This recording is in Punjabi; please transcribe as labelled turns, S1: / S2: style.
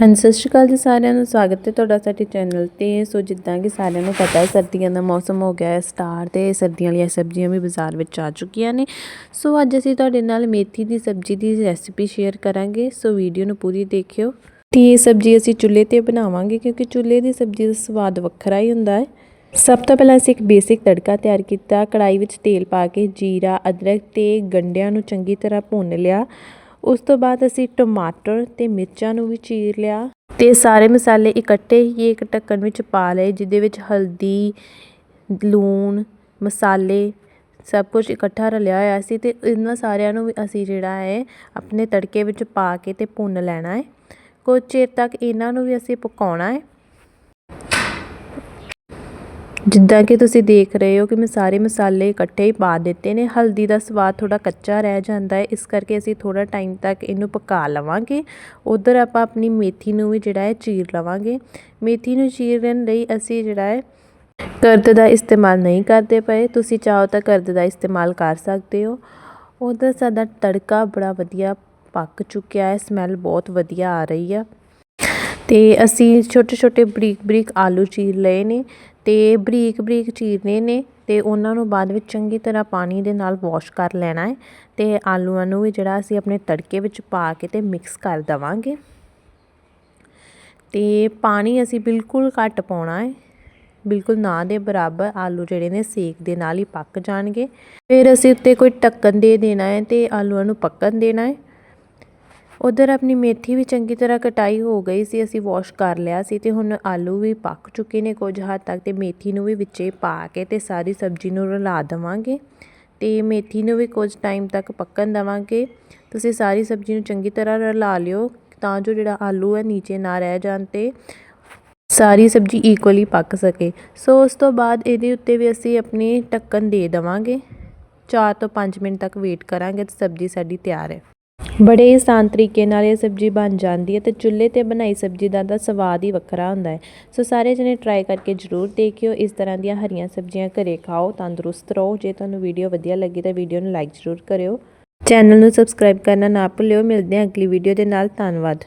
S1: ਹਾਂਜੀ, ਸਤਿ ਸ਼੍ਰੀ ਅਕਾਲ ਜੀ ਸਾਰਿਆਂ ਨੂੰ। ਸਵਾਗਤ ਹੈ ਤੁਹਾਡਾ ਸਾਡੇ ਚੈਨਲ ਤੇ। ਸੋ ਜਿੱਦਾਂ ਕਿ ਸਾਰਿਆਂ ਨੂੰ ਪਤਾ ਹੈ, ਸਰਦੀਆਂ ਦਾ ਮੌਸਮ ਹੋ ਗਿਆ ਹੈ ਸਟਾਰਟ ਤੇ ਸਰਦੀਆਂ ਵਾਲੀਆਂ ਸਬਜ਼ੀਆਂ ਵੀ ਬਾਜ਼ਾਰ ਵਿੱਚ ਆ ਚੁੱਕੀਆਂ ਨੇ। ਸੋ ਅੱਜ ਅਸੀਂ ਤੁਹਾਡੇ ਨਾਲ ਮੇਥੀ ਦੀ ਸਬਜ਼ੀ ਦੀ ਰੈਸਿਪੀ ਸ਼ੇਅਰ ਕਰਾਂਗੇ। ਸੋ ਵੀਡੀਓ ਨੂੰ ਪੂਰੀ ਦੇਖਿਓ। ਤੇ ਇਹ ਸਬਜ਼ੀ ਅਸੀਂ ਚੁੱਲ੍ਹੇ ਤੇ ਬਣਾਵਾਂਗੇ, ਕਿਉਂਕਿ ਚੁੱਲ੍ਹੇ ਦੀ ਸਬਜ਼ੀ ਦਾ ਸਵਾਦ ਵੱਖਰਾ ਹੀ ਹੁੰਦਾ ਹੈ। ਸਭ ਤੋਂ ਪਹਿਲਾਂ ਅਸੀਂ ਇੱਕ ਬੇਸਿਕ ਤੜਕਾ ਤਿਆਰ ਕੀਤਾ। ਕੜਾਈ ਵਿੱਚ ਤੇਲ ਪਾ ਕੇ ਜੀਰਾ, ਅਦਰਕ ਤੇ ਗੰਢਿਆਂ ਨੂੰ ਚੰਗੀ ਤਰ੍ਹਾਂ ਭੁੰਨ ਲਿਆ। ਉਸ ਤੋਂ ਬਾਅਦ ਅਸੀਂ ਟਮਾਟਰ ਤੇ ਮਿਰਚਾਂ ਨੂੰ ਵੀ ਚੀਰ ਲਿਆ। ਤੇ ਸਾਰੇ ਮਸਾਲੇ ਇਕੱਠੇ ਹੀ ਇੱਕ ਢੱਕਣ ਵਿੱਚ ਪਾ ਲਏ, ਜਿਹਦੇ ਵਿੱਚ ਹਲਦੀ, ਲੂਣ, ਮਸਾਲੇ ਸਭ ਕੁਝ ਇਕੱਠਾ ਰਲਿਆ ਹੋਇਆ ਸੀ ਤੇ ਇਹਨਾਂ ਸਾਰਿਆਂ ਨੂੰ ਵੀ ਅਸੀਂ ਜਿਹੜਾ ਹੈ ਆਪਣੇ ਤੜਕੇ ਵਿੱਚ ਪਾ ਕੇ ਤੇ ਭੁੰਨ ਲੈਣਾ ਹੈ। ਕੁਝ ਚਿਰ ਤੱਕ ਇਹਨਾਂ ਨੂੰ ਵੀ ਅਸੀਂ ਪਕਾਉਣਾ ਹੈ। ਜਿੱਦਾਂ ਕਿ ਤੁਸੀਂ ਦੇਖ ਰਹੇ ਹੋ ਕਿ ਮੈਂ ਸਾਰੇ ਮਸਾਲੇ ਇਕੱਠੇ ਹੀ ਪਾ ਦਿੱਤੇ ਨੇ, ਹਲਦੀ ਦਾ ਸਵਾਦ ਥੋੜਾ ਕੱਚਾ ਰਹਿ ਜਾਂਦਾ ਹੈ, ਇਸ ਕਰਕੇ ਅਸੀਂ ਥੋੜਾ ਟਾਈਮ ਤੱਕ ਇਹਨੂੰ ਪਕਾ ਲਵਾਂਗੇ। ਉਧਰ ਆਪਾਂ ਆਪਣੀ ਮੇਥੀ ਨੂੰ ਵੀ ਜਿਹੜਾ ਹੈ ਚੀਰ ਲਵਾਂਗੇ। ਮੇਥੀ ਨੂੰ ਚੀਰਨ ਲਈ ਅਸੀਂ ਜਿਹੜਾ ਹੈ ਕਰਦ ਦਾ ਇਸਤੇਮਾਲ ਨਹੀਂ ਕਰਦੇ ਪਏ। ਤੁਸੀਂ ਚਾਹੋ ਤਾਂ ਕਰਦ ਦਾ ਇਸਤੇਮਾਲ ਕਰ ਸਕਦੇ ਹੋ। ਉਧਰ ਸਾਡਾ ਤੜਕਾ ਬੜਾ ਵਧੀਆ ਪੱਕ ਚੁੱਕਿਆ ਹੈ ਸਮੈਲ ਬਹੁਤ ਵਧੀਆ ਆ ਰਹੀ ਆ। ਤੇ ਅਸੀਂ ਛੋਟੇ ਛੋਟੇ ਬਰੀਕ ਬਰੀਕ ਆਲੂ ਚੀਰ ਲਏ ਨੇ ਤੇ ਬਰੀਕ ਬਰੀਕ ਚੀਰਨੇ ਨੇ ਤੇ ਉਹਨਾਂ ਨੂੰ ਬਾਅਦ ਵਿੱਚ ਚੰਗੀ ਤਰ੍ਹਾਂ ਪਾਣੀ ਦੇ ਨਾਲ ਵਾਸ਼ ਕਰ ਲੈਣਾ ਹੈ ਤੇ ਆਲੂਆਂ ਨੂੰ ਵੀ ਜਿਹੜਾ ਅਸੀਂ ਆਪਣੇ ਤੜਕੇ ਵਿੱਚ ਪਾ ਕੇ ਤੇ ਮਿਕਸ ਕਰ ਦਵਾਂਗੇ। ਤੇ ਪਾਣੀ ਅਸੀਂ ਬਿਲਕੁਲ ਘੱਟ ਪਾਉਣਾ ਹੈ, ਬਿਲਕੁਲ ਨਾ ਦੇ ਬਰਾਬਰ ਆਲੂ ਜਿਹੜੇ ਨੇ ਸੇਕ ਦੇ ਨਾਲ ਹੀ ਪੱਕ ਜਾਣਗੇ। ਫਿਰ ਅਸੀਂ ਉੱਤੇ ਕੋਈ ਢੱਕਣ ਦੇ ਦੇਣਾ ਹੈ ਤੇ ਆਲੂਆਂ ਨੂੰ ਪੱਕਣ ਦੇਣਾ ਹੈ। ਉਧਰ ਆਪਣੀ ਮੇਥੀ ਵੀ ਚੰਗੀ ਤਰ੍ਹਾਂ ਕਟਾਈ ਹੋ ਗਈ ਸੀ, ਅਸੀਂ ਵਾਸ਼ ਕਰ ਲਿਆ ਸੀ ਤੇ ਹੁਣ ਆਲੂ ਵੀ ਪੱਕ ਚੁੱਕੇ ਨੇ ਕੁਝ ਹੱਦ ਤੱਕ ਤੇ ਮੇਥੀ ਨੂੰ ਵੀ ਵਿੱਚੇ ਪਾ ਕੇ ਤੇ ਸਾਰੀ ਸਬਜ਼ੀ ਨੂੰ ਰਲਾ ਦੇਵਾਂਗੇ ਤੇ ਮੇਥੀ ਨੂੰ ਵੀ ਕੁਝ ਟਾਈਮ ਤੱਕ ਪੱਕਣ ਦੇਵਾਂਗੇ। ਤੁਸੀਂ ਸਾਰੀ ਸਬਜ਼ੀ ਨੂੰ ਚੰਗੀ ਤਰ੍ਹਾਂ ਰਲਾ ਲਿਓ ਤਾਂ ਜੋ ਜਿਹੜਾ ਆਲੂ ਹੈ ਨੀਚੇ ਨਾ ਰਹਿ ਜਾਣ ਤੇ ਸਾਰੀ ਸਬਜ਼ੀ ਇਕੁਅਲੀ ਪੱਕ ਸਕੇ। ਸੋ ਉਸ ਤੋਂ ਬਾਅਦ ਇਹਦੇ ਉੱਤੇ ਵੀ ਅਸੀਂ ਆਪਣੀ ਢੱਕਣ ਦੇ ਦੇਵਾਂਗੇ। 4 ਤੋਂ 5 ਮਿੰਟ ਤੱਕ ਵੇਟ ਕਰਾਂਗੇ ਤੇ ਸਬਜ਼ੀ ਸਾਡੀ ਤਿਆਰ ਹੈ। ਬੜੇ ਹੀ ਆਸਾਨ ਤਰੀਕੇ ਨਾਲ ਇਹ ਸਬਜ਼ੀ ਬਣ ਜਾਂਦੀ ਹੈ ਤੇ ਚੁੱਲ੍ਹੇ ਤੇ ਬਣਾਈ ਸਬਜ਼ੀ ਦਾ ਤਾਂ ਸਵਾਦ ਹੀ ਵੱਖਰਾ ਹੁੰਦਾ ਹੈ। ਸੋ ਸਾਰੇ ਜਣੇ ਟਰਾਈ ਕਰਕੇ ਜ਼ਰੂਰ ਦੇਖਿਓ, ਇਸ ਤਰ੍ਹਾਂ ਦੀਆਂ ਹਰੀਆਂ ਸਬਜ਼ੀਆਂ ਘਰੇ ਖਾਓ, ਤੰਦਰੁਸਤ ਰਹੋ। ਜੇ ਤੁਹਾਨੂੰ ਵੀਡੀਓ ਵਧੀਆ ਲੱਗੀ ਤਾਂ ਵੀਡੀਓ ਨੂੰ ਲਾਈਕ ਜ਼ਰੂਰ ਕਰਿਓ। ਚੈਨਲ ਨੂੰ ਸਬਸਕ੍ਰਾਈਬ ਕਰਨਾ ਨਾ ਭੁੱਲਿਓ। ਮਿਲਦੇ ਹਾਂ ਅਗਲੀ ਵੀਡੀਓ ਦੇ ਨਾਲ। ਧੰਨਵਾਦ।